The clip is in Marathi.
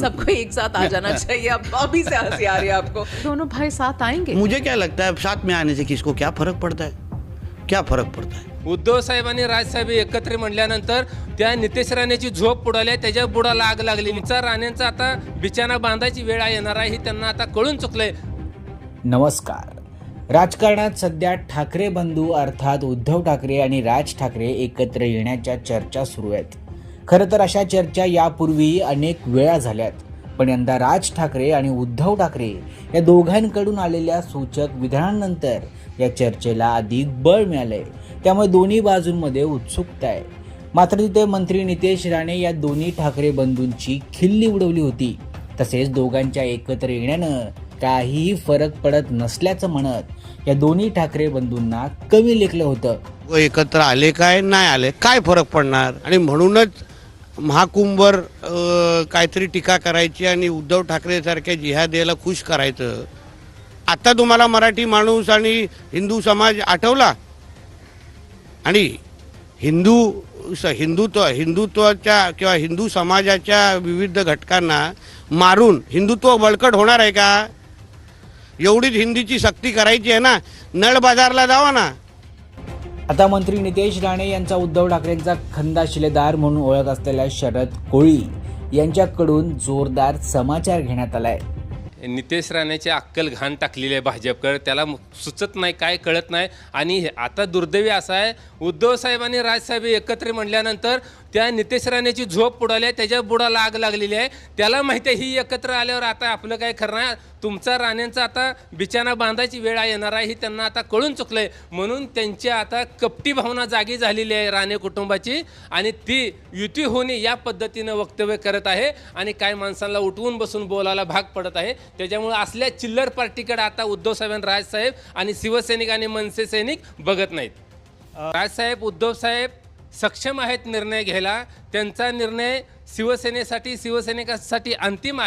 सबको एक साथ आ जाना चाहिए। अब अभी से हंसी आ रही है आपको। दोनों भाई साथ आएंगे? मुझे क्या लगता है साथ में आने से किसको क्या फर्क पड़ता है? क्या फर्क पड़ता है? उद्धव साहेब आणि राजसाहेब एकत्र म्हणल्यानंतर त्या नितेश राणेची झोप उडाली त्याच्या बुडाला आग लागली. तुमचा राणेंचा आता बिचाना बांधायची वेळ येणार आहे ही त्यांना आता कळून चुकलंय. नमस्कार. राजकारणात सध्या ठाकरे बंधू अर्थात उद्धव ठाकरे आणि राज ठाकरे एकत्र येण्याच्या चर्चा सुरू आहेत. खरं तर अशा चर्चा यापूर्वी अनेक वेळा झाल्यात. पण यंदा राज ठाकरे आणि उद्धव ठाकरे या दोघांकडून आलेल्या सूचक विधानानंतर या चर्चेला अधिक बळ मिळालंय. त्यामुळे दोन्ही बाजूंमध्ये उत्सुकता आहे. मात्र तिथे मंत्री नितेश राणे या दोन्ही ठाकरे बंधूंची खिल्ली उडवली होती. तसेच दोघांच्या एकत्र येण्यानं काहीही फरक पडत नसल्याचं म्हणत या दोन्ही ठाकरे बंधूंना कमी लेखलं होतं. व एकत्र आले काय नाही आले काय फरक पडणार? आणि म्हणूनच महाकुंभवर काहीतरी टीका करायची आणि उद्धव ठाकरेसारख्या जिहादेला खुश करायचं. आता तुम्हाला मराठी माणूस आणि हिंदू समाज आठवला? आणि हिंदू स- हिंदुत्व हिंदुत्वाच्या किंवा हिंदू समाजाच्या विविध घटकांना मारून हिंदुत्व बळकट होणार आहे का? एवढीच हिंदीची सक्ती करायची आहे ना? नळ बाजारला जावा ना. आता मंत्री नितेश राणे यांचा उद्धव ठाकरेंचा खंदा शिलेदार म्हणून ओळख असलेल्या शरद कोळी यांच्याकडून जोरदार समाचार घेण्यात आला आहे नितेश राणेची अक्कल घाण टाकलेली आहे भाजपकडे. त्याला सुचत नाही काय कळत नाही. आणि हे- आता दुर्दैवी असं आहे उद्धव साहेब आणि राजसाहेब एकत्र म्हणल्यानंतर त्या नितेश राणेची झोप उडाली आहे त्याच्या बुडाला आग लागलेली आहे. त्याला माहिती आहे ही एकत्र आल्यावर आता आपलं काय करणार तुमचा राणेंचा आता बिचाना बांधायची वेळ येणार आहे ही त्यांना आता कळून चुकलं आहे म्हणून त्यांची आता कपटी भावना जागी झालेली आहे राणे कुटुंबाची. आणि ती युती होणे या पद्धतीनं वक्तव्य करत आहे. आणि काय माणसांना उठवून बसून बोलायला भाग पडत आहे. त्याच्यामुळे असल्या चिल्लर पार्टीकडे आता उद्धव साहेब राजसाहेब आणि शिवसैनिक आणि मनसे सैनिक बघत नाहीत. राजसाहेब उद्धव साहेब सक्षम आहेत निर्णय घ्यायला. त्यांचा निर्णय शिवसेनेसाठी शिवसैनिकांसाठी अंतिम आहे.